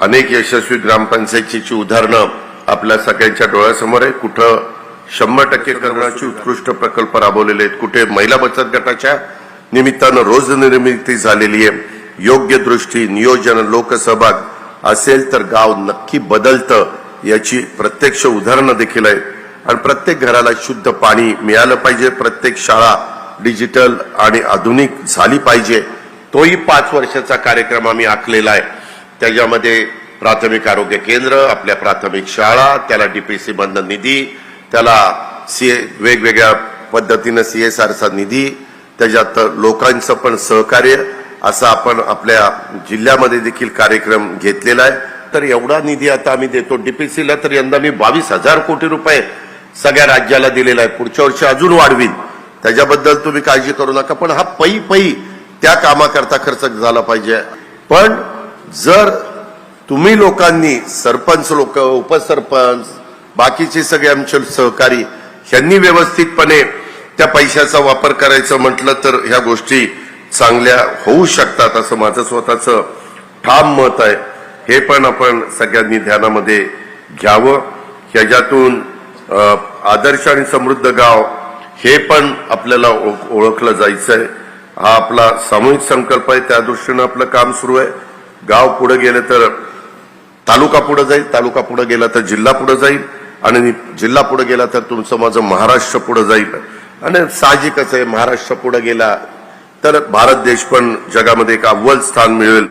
अनेक यशस्वी ग्रामपंचायतीची उदाहरणं आपल्या सगळ्यांच्या डोळ्यासमोर आहे. कुठं शंभर टक्के करण्याचे उत्कृष्ट प्रकल्प राबवलेले आहेत. कुठे महिला बचत गटाच्या निमित्तानं रोज निर्मिती झालेली आहे. योग्य दृष्टी नियोजन लोकसहभाग असेल तर गाव नक्की बदलतं याची प्रत्यक्ष उदाहरणं देखील आहेत. आणि प्रत्येक घराला शुद्ध पाणी मिळालं पाहिजे. प्रत्येक शाळा डिजिटल आणि आधुनिक झाली पाहिजे. तोही पाच वर्षाचा कार्यक्रम आम्ही आखलेला आहे. त्याच्यामध्ये प्राथमिक आरोग्य केंद्र आपल्या प्राथमिक शाळा त्याला डीपीसी बंधन निधी त्याला सी वेगवेगळ्या पद्धतीनं सी एस आरचा निधी त्याच्यात लोकांचं पण सहकार्य असा आपण आपल्या जिल्ह्यामध्ये देखील कार्यक्रम घेतलेला आहे. तर एवढा निधी आता आम्ही देतो डीपीसीला तर यंदा मी बावीस हजार कोटी रुपये सगळ्या राज्याला दिलेला आहे. पुढच्या वर्षी अजून वाढवीन. त्याच्याबद्दल तुम्ही काळजी करू नका पण हा पै पै त्या कामाकरता खर्च झाला पाहिजे. पण जर तुम्ही लोकांनी सरपंच लोक उपसरपंच बाकीचे सगळे आमचे सहकारी यांनी व्यवस्थितपणे त्या पैशाचा वापर करायचं म्हटलं तर ह्या गोष्टी चांगल्या होऊ शकतात असं माझं स्वतःचं ठाम मत आहे. हे पण आपण सगळ्यांनी ध्यानामध्ये घ्यावं. ह्याच्यातून आदर्श आणि समृद्ध गाव हे पण आपल्याला ओ- ओळखलं जायचं आहे हा आपला सामूहिक संकल्प आहे. त्या दृष्टीनं आपलं काम सुरू आहे. गाव पुढे गेलं तर तालुका पुढे जाईल तालुका पुढे गेला तर जिल्हा पुढे जाईल आणि जिल्हा पुढे गेला तर तुमचं माझं महाराष्ट्र पुढे जाईल. आणि साहजिकच आहे महाराष्ट्र पुढे गेला तर भारत देश पण जगामध्ये एक अव्वल स्थान मिळेल